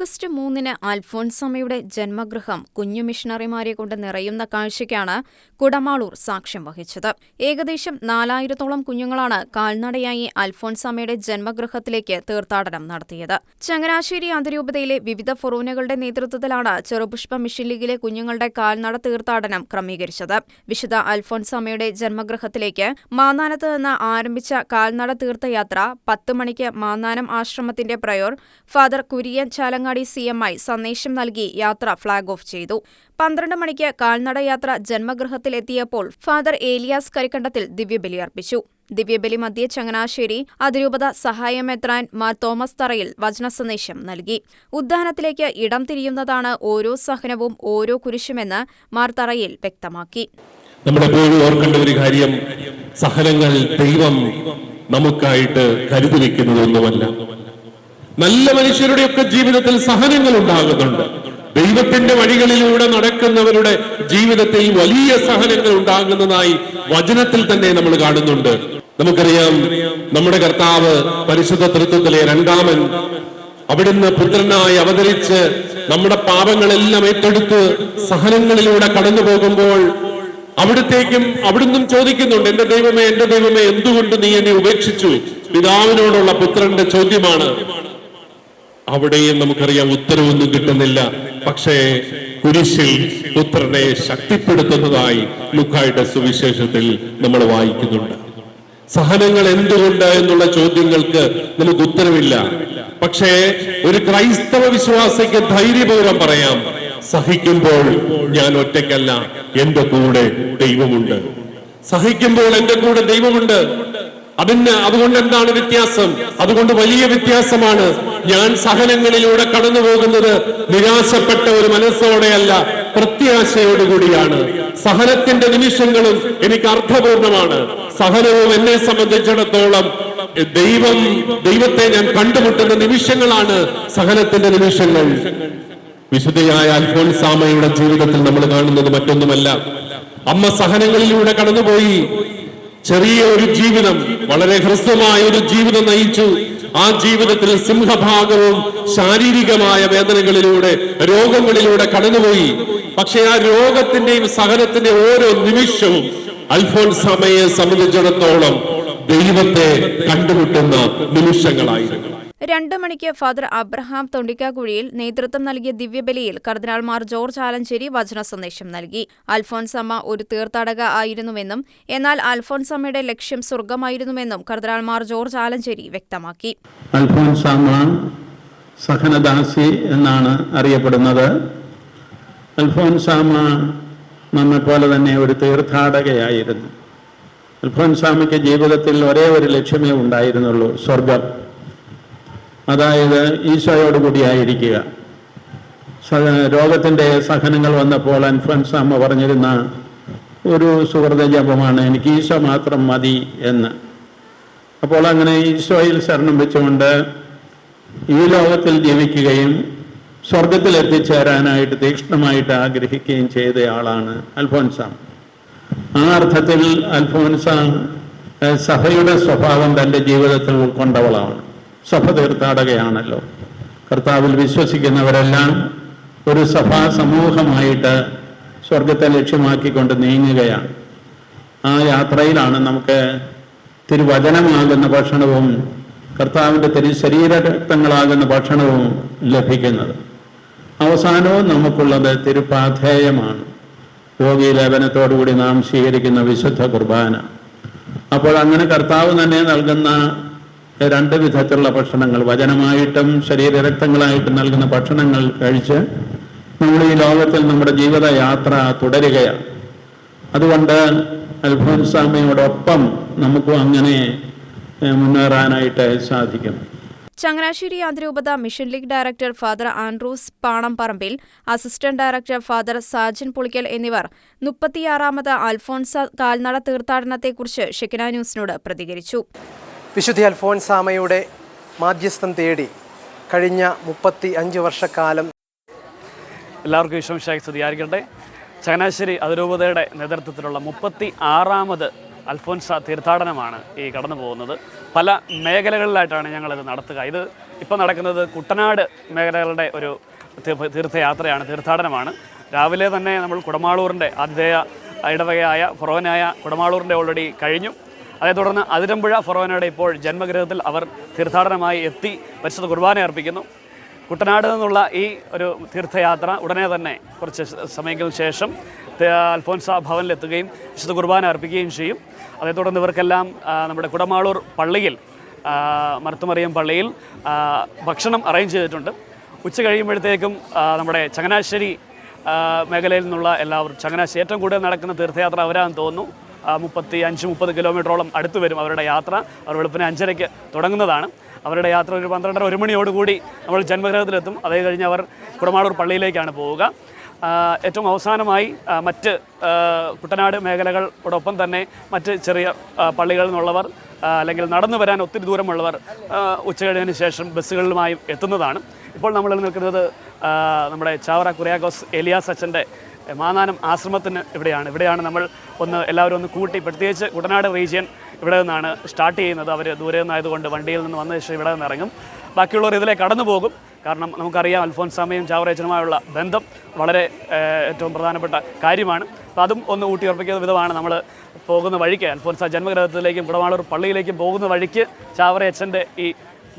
August മൂന്നിന് അൽഫോൻസമ്മയുടെ ജന്മഗൃഹം കുഞ്ഞു മിഷണറിമാരെ കൊണ്ട് നിറയുന്ന കാഴ്ചയ്ക്കാണ് കുടമാളൂർ സാക്ഷ്യം വഹിച്ചത്. ഏകദേശം നാലായിരത്തോളം കുഞ്ഞുങ്ങളാണ് കാൽനടയായി അൽഫോൻസമ്മയുടെ ജന്മഗൃഹത്തിലേക്ക് തീർത്ഥാടനം നടത്തിയത്. ചങ്ങനാശ്ശേരി അതിരൂപതയിലെ വിവിധ ഫൊറൂനുകളുടെ നേതൃത്വത്തിലാണ് ചെറുപുഷ്പ മിഷൻ ലീഗിലെ കുഞ്ഞുങ്ങളുടെ കാൽനട തീർത്ഥാടനം ക്രമീകരിച്ചത്. വിശുദ്ധ അൽഫോൻസമ്മയുടെ ജന്മഗൃഹത്തിലേക്ക് മാന്നാനത്ത് നിന്ന് ആരംഭിച്ച കാൽനട തീർത്ഥയാത്ര പത്ത് മണിക്ക് Mannanam ആശ്രമത്തിന്റെ prior father Kurian Kurian Chalangadi C M I സന്ദേശം നൽകി യാത്ര ഫ്ളാഗ് ഓഫ് ചെയ്തു. പന്ത്രണ്ട് മണിക്ക് കാൽനടയാത്ര ജന്മഗൃഹത്തിലെത്തിയപ്പോൾ ഫാദർ ഏലിയാസ് കരിക്കണ്ടത്തിൽ ദിവ്യബലി അർപ്പിച്ചു. ദിവ്യബലി മധ്യ ചങ്ങനാശ്ശേരി അതിരൂപത സഹായമെത്രാൻ മാർ തോമസ് തറയിൽ വചനസന്ദേശം നൽകി. ഉദ്ധാനത്തിലേക്ക് ഇടം തിരിയുന്നതാണ് ഓരോ സഹനവും ഓരോ കുരിശുമെന്ന് മാർ തറയിൽ വ്യക്തമാക്കി. നമ്മുടെ സഹനങ്ങൾ ദൈവം നമുക്കായിട്ട് കരുതി വെക്കുന്നതൊന്നുമല്ല. നല്ല മനുഷ്യരുടെയൊക്കെ ജീവിതത്തിൽ സഹനങ്ങൾ ഉണ്ടാകുന്നുണ്ട് ദൈവത്തിന്റെ വഴികളിലൂടെ നടക്കുന്നവരുടെ ജീവിതത്തിൽ വലിയ സഹനങ്ങൾ ഉണ്ടാകുന്നതായി വചനത്തിൽ തന്നെ നമ്മൾ കാണുന്നുണ്ട്. നമുക്കറിയാം നമ്മുടെ കർത്താവ് പരിശുദ്ധ തൃത്വത്തിലെ രണ്ടാമൻ അവിടുന്ന് പുത്രനായി അവതരിച്ച് നമ്മുടെ പാപങ്ങളെല്ലാം ഏറ്റെടുത്ത് സഹനങ്ങളിലൂടെ കടന്നു പോകുമ്പോൾ അവിടത്തേക്കും അവിടുന്നും ചോദിക്കുന്നുണ്ട് എന്റെ ദൈവമേ എന്റെ ദൈവമേ എന്തുകൊണ്ട് നീ എന്നെ ഉപേക്ഷിച്ചു? പിതാവിനോടുള്ള പുത്രന്റെ ചോദ്യമാണ് അവിടെയും നമുക്കറിയാം ഉത്തരവൊന്നും കിട്ടുന്നില്ല. പക്ഷേ കുരിശിൽ പുത്രനെ ശക്തിപ്പെടുത്തുന്നതായി ലുക്കായുടെ സുവിശേഷത്തിൽ നമ്മൾ വായിക്കുന്നുണ്ട്. സഹനങ്ങൾ എന്തുകൊണ്ട് എന്നുള്ള ചോദ്യങ്ങൾക്ക് നമുക്ക് ഉത്തരവില്ല. പക്ഷേ ഒരു ക്രൈസ്തവ വിശ്വാസിക്ക് ധൈര്യപൂർവം പറയാം സഹിക്കുമ്പോൾ ഞാൻ ഒറ്റയ്ക്കല്ല എന്റെ കൂടെ ദൈവമുണ്ട്. സഹിക്കുമ്പോൾ എന്റെ കൂടെ ദൈവമുണ്ട്. അതിന് അതുകൊണ്ട് എന്താണ് വ്യത്യാസം? അതുകൊണ്ട് വലിയ വ്യത്യാസമാണ്. ഞാൻ സഹനങ്ങളിലൂടെ കടന്നു പോകുന്നത് നിരാശപ്പെട്ട ഒരു മനസ്സോടെയല്ല പ്രത്യാശയോടുകൂടിയാണ് സഹനത്തിന്റെ നിമിഷങ്ങളും എനിക്ക് അർത്ഥപൂർണമാണ്. സഹനവും എന്നെ സംബന്ധിച്ചിടത്തോളം ദൈവം ദൈവത്തെ ഞാൻ കണ്ടുമുട്ടുന്ന നിമിഷങ്ങളാണ് സഹനത്തിന്റെ നിമിഷങ്ങൾ. വിശുദ്ധയായ അൽഫോൻസാമയുടെ ജീവിതത്തിൽ നമ്മൾ കാണുന്നത് മറ്റൊന്നുമല്ല. അമ്മ സഹനങ്ങളിലൂടെ കടന്നുപോയി. ചെറിയ ഒരു ജീവിതം വളരെ ഹ്രസ്വമായ ഒരു ജീവിതം നയിച്ചു. ആ ജീവിതത്തിൽ സിംഹഭാഗവും ശാരീരികമായ വേദനകളിലൂടെ രോഗങ്ങളിലൂടെ കടന്നുപോയി. പക്ഷെ ആ രോഗത്തിന്റെയും സഹനത്തിന്റെ ഓരോ നിമിഷവും അൽഫോൻസാമയെ സംബന്ധിച്ചിടത്തോളം ദൈവത്തെ കണ്ടുമുട്ടുന്ന നിമിഷങ്ങളായിരുന്നു. രണ്ട് മണിക്ക് ഫാദർ അബ്രഹാം തൊണ്ടിക്കാക്കുഴിയിൽ നേതൃത്വം നൽകിയ ദിവ്യബലിയിൽ കർദിനാൾമാർ ജോർജ് ആലഞ്ചേരി വചന സന്ദേശം നൽകി. അൽഫോൻസമ്മ ഒരു തീർത്ഥാടക ആയിരുന്നുവെന്നും എന്നാൽ അൽഫോൻസമ്മയുടെ ലക്ഷ്യം സ്വർഗമായിരുന്നുവെന്നും കർദിനാൾമാർ ജോർജ് ആലഞ്ചേരി വ്യക്തമാക്കി. അൽഫോൻസാമ സഹനദാസി എന്നാണ് അറിയപ്പെടുന്നത്. അൽഫോൻസാമ നമ്മെപ്പോലെ തന്നെ ഒരു തീർത്ഥാടകയായിരുന്നു. അൽഫോൻസാമയ്ക്ക് ജീവിതത്തിൽ ഒരേ ഒരു ലക്ഷ്യമേ ഉണ്ടായിരുന്നുള്ളൂ സ്വർഗം അതായത് ഈശോയോട് കൂടിയായിരിക്കുക. രോഗത്തിന്റെ സഹനങ്ങൾ വന്നപ്പോൾ അൻഫൻസ് അമ്മ പറഞ്ഞിരുന്ന ഒരു സുഹൃത ജപമാണ് എനിക്ക് ഈശോ മാത്രം മതി എന്ന്. അപ്പോൾ അങ്ങനെ ഈശോയിൽ ശരണം വെച്ചുകൊണ്ട് ഈ ലോകത്തിൽ ജീവിക്കുകയും സ്വർഗത്തിൽ എത്തിച്ചേരാനായിട്ട് തീക്ഷ്ണമായിട്ട് ആഗ്രഹിക്കുകയും ചെയ്ത ആളാണ് അൽഫോൻസാം. ആ അർത്ഥത്തിൽ അൽഫോൻസാം സഭയുടെ സ്വഭാവം തന്റെ ജീവിതത്തിൽ ഉൾക്കൊണ്ടവളാണ്. സഭ തീർത്ഥാടകയാണല്ലോ കർത്താവിൽ വിശ്വസിക്കുന്നവരെല്ലാം ഒരു സഭാ സമൂഹമായിട്ട് സ്വർഗത്തെ ലക്ഷ്യമാക്കിക്കൊണ്ട് നീങ്ങുകയാണ്. ആ യാത്രയിലാണ് നമുക്ക് തിരുവചനമാകുന്ന ഭക്ഷണവും കർത്താവിന്റെ തിരു ശരീരരക്തങ്ങളാകുന്ന ഭക്ഷണവും ലഭിക്കുന്നത്. അവസാനവും നമുക്കുള്ളത് തിരുപാധേയമാണ്. യോഗീലേപനത്തോടുകൂടി നാം സ്വീകരിക്കുന്ന വിശുദ്ധ കുർബാന. അപ്പോൾ അങ്ങനെ കർത്താവ് തന്നെ നൽകുന്ന രണ്ട് വിധത്തിലുള്ള ഭക്ഷണങ്ങൾ. വചനമായിട്ടും ശരീരരക്തങ്ങളായിട്ടും നൽകുന്ന ഭക്ഷണങ്ങൾ കഴിച്ച് നമ്മൾ ഈ ലോകത്തിൽ നമ്മുടെ ജീവിതയാത്ര തുടരുകയാണ്. അതുകൊണ്ട് അൽഫോൻസാമയോടൊപ്പം നമുക്കും അങ്ങനെ മുന്നേറാനായിട്ട് സാധിക്കും. ചങ്ങനാശ്ശേരി അതിരൂപത mission league director father Andrews Panamparambil assistant director father Sajan Pulickal എന്നിവർ മുപ്പത്തിയാറാമത് അൽഫോൺസ കാൽനട തീർത്ഥാടനത്തെക്കുറിച്ച് ഷെക്കിന ന്യൂസിനോട് പ്രതികരിച്ചു. വിശുദ്ധി അൽഫോൻസാമയുടെ മാധ്യസ്ഥം തേടി കഴിഞ്ഞ മുപ്പത്തി അഞ്ച് വർഷക്കാലം. എല്ലാവർക്കും വിശ്വംശായി സ്തുതിയായിരിക്കട്ടെ ചങ്ങനാശ്ശേരി അതിരൂപതയുടെ നേതൃത്വത്തിലുള്ള മുപ്പത്തി ആറാമത് അൽഫോൻസ തീർത്ഥാടനമാണ് ഈ കടന്നു പോകുന്നത്. പല മേഖലകളിലായിട്ടാണ് ഞങ്ങളിത് നടത്തുക. ഇത് ഇപ്പോൾ നടക്കുന്നത് കുട്ടനാട് മേഖലകളുടെ ഒരു തീർത്ഥയാത്രയാണ് തീർത്ഥാടനമാണ്. രാവിലെ തന്നെ നമ്മൾ കുടമാളൂറിന്റെ ആതിഥേയ ഇടവകയായ ഫൊറോനായ കുടമാളൂറിന്റെ ഓൾറെഡി കഴിഞ്ഞു. അതേ തുടർന്ന് അതിരമ്പുഴ ഫൊറോനയുടെ ഇപ്പോൾ ജന്മഗൃഹത്തിൽ അവർ തീർത്ഥാടനമായി എത്തി പരിശുദ്ധ കുർബാന അർപ്പിക്കുന്നു. കുട്ടനാട് നിന്നുള്ള ഈ ഒരു തീർത്ഥയാത്ര ഉടനെ തന്നെ കുറച്ച് സമയങ്ങൾക്ക് ശേഷം അൽഫോൻസ ഭവനിലെത്തുകയും വിശുദ്ധ കുർബാന അർപ്പിക്കുകയും ചെയ്യും. അതേ തുടർന്ന് ഇവർക്കെല്ലാം നമ്മുടെ കുടമാളൂർ പള്ളിയിൽ മരത്തുമറിയം പള്ളിയിൽ ഭക്ഷണം അറേഞ്ച് ചെയ്തിട്ടുണ്ട്. ഉച്ച കഴിയുമ്പോഴത്തേക്കും നമ്മുടെ ചങ്ങനാശ്ശേരി മേഖലയിൽ നിന്നുള്ള എല്ലാവരും ചങ്ങനാശ്ശേരി ഏറ്റവും കൂടുതൽ നടക്കുന്ന തീർത്ഥയാത്ര അവരാണെന്ന് തോന്നുന്നു. മുപ്പത്തി അഞ്ച് മുപ്പത് കിലോമീറ്ററോളം അടുത്ത് വരും അവരുടെ യാത്ര. അവർ വെളുപ്പിന് അഞ്ചരയ്ക്ക് തുടങ്ങുന്നതാണ്. അവരുടെ യാത്ര ഒരു പന്ത്രണ്ടര ഒരു മണിയോടുകൂടി നമ്മൾ ജന്മഗ്രഹത്തിലെത്തും. അതേ കഴിഞ്ഞ് അവർ കുടമാളൂർ പള്ളിയിലേക്കാണ് പോവുക. ഏറ്റവും അവസാനമായി മറ്റ് കുട്ടനാട് മേഖലകളോടൊപ്പം തന്നെ മറ്റ് ചെറിയ പള്ളികളിൽ നിന്നുള്ളവർ അല്ലെങ്കിൽ നടന്നു വരാൻ ഒത്തിരി ദൂരമുള്ളവർ ഉച്ച ഉച്ചകഴിഞ്ഞതിന് ശേഷം ബസ്സുകളിലുമായും എത്തുന്നതാണ്. ഇപ്പോൾ നമ്മൾ നിൽക്കുന്നത് നമ്മുടെ ചാവറ കുര്യാക്കോസ് എലിയാസ് അച്ഛന്റെ മാനാനം ആശ്രമത്തിന് ഇവിടെയാണ്. ഇവിടെയാണ് നമ്മൾ ഒന്ന് എല്ലാവരും ഒന്ന് കൂട്ടി പ്രത്യേകിച്ച് കുട്ടനാട് റീജിയൻ ഇവിടെ നിന്നാണ് സ്റ്റാർട്ട് ചെയ്യുന്നത്. അവർ ദൂരെ നിന്നായതുകൊണ്ട് വണ്ടിയിൽ നിന്ന് വന്ന ശേഷം ഇവിടെ നിന്ന് ഇറങ്ങും. ബാക്കിയുള്ളവർ ഇതിലെ കടന്നു പോകും. കാരണം നമുക്കറിയാം അൽഫോൻസാമയും ചാവറേച്ചനുമായുള്ള ബന്ധം വളരെ ഏറ്റവും പ്രധാനപ്പെട്ട കാര്യമാണ്. അപ്പോൾ അതും ഒന്ന് ഊട്ടിയുറപ്പിക്കുന്ന വിധമാണ് നമ്മൾ പോകുന്ന വഴിക്ക്. അൽഫോൻസ ജന്മഗ്രഹത്തിലേക്കും കുടമാളൂർ പള്ളിയിലേക്കും പോകുന്ന വഴിക്ക് ചാവറേച്ചന്റെ ഈ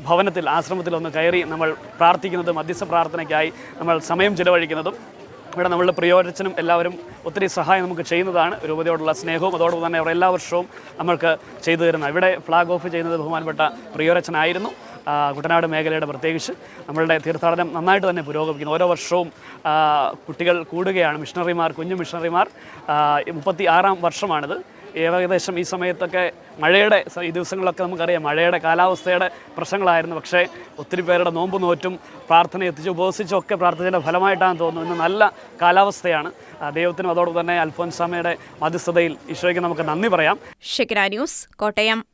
ഭവനത്തിൽ ആശ്രമത്തിൽ ഒന്ന് കയറി നമ്മൾ പ്രാർത്ഥിക്കുന്നതും മധ്യസ്ഥ പ്രാർത്ഥനയ്ക്കായി നമ്മൾ സമയം ചിലവഴിക്കുന്നതും ഇവിടെ നമ്മളുടെ പ്രിയോരച്ചനും എല്ലാവരും ഒത്തിരി സഹായം നമുക്ക് ചെയ്യുന്നതാണ്. രൂപതയോടുള്ള സ്നേഹവും അതോടൊപ്പം തന്നെ അവർ എല്ലാ വർഷവും നമ്മൾക്ക് ചെയ്തു തരുന്ന ഇവിടെ ഫ്ലാഗ് ഓഫ് ചെയ്യുന്നത് ബഹുമാനപ്പെട്ട പ്രിയോരച്ചനായിരുന്നു. കുട്ടനാട് മേഖലയുടെ പ്രത്യേകിച്ച് നമ്മളുടെ തീർത്ഥാടനം നന്നായിട്ട് തന്നെ പുരോഗമിക്കുന്നു. ഓരോ വർഷവും കുട്ടികൾ കൂടുകയാണ്. മിഷണറിമാർ കുഞ്ഞു മിഷണറിമാർ. മുപ്പത്തി ആറാം വർഷമാണിത്. ഏകദേശം ഈ സമയത്തൊക്കെ മഴയുടെ ഈ ദിവസങ്ങളൊക്കെ നമുക്കറിയാം. മഴയുടെ കാലാവസ്ഥയുടെ പ്രശ്നങ്ങളായിരുന്നു. പക്ഷേ ഒത്തിരി പേരുടെ നോമ്പ് നോറ്റും പ്രാർത്ഥന എത്തിച്ച് ഉപവസിച്ചും ഒക്കെ പ്രാർത്ഥനയുടെ ഫലമായിട്ടാണ് തോന്നുന്നു ഇന്ന് നല്ല കാലാവസ്ഥയാണ്. ദൈവത്തിനും അതോടൊപ്പം തന്നെ അൽഫോൻസാമയുടെ മധ്യസ്ഥതയിൽ ഈശോയ്ക്ക് നമുക്ക് നന്ദി പറയാം. ന്യൂസ് കോട്ടയം.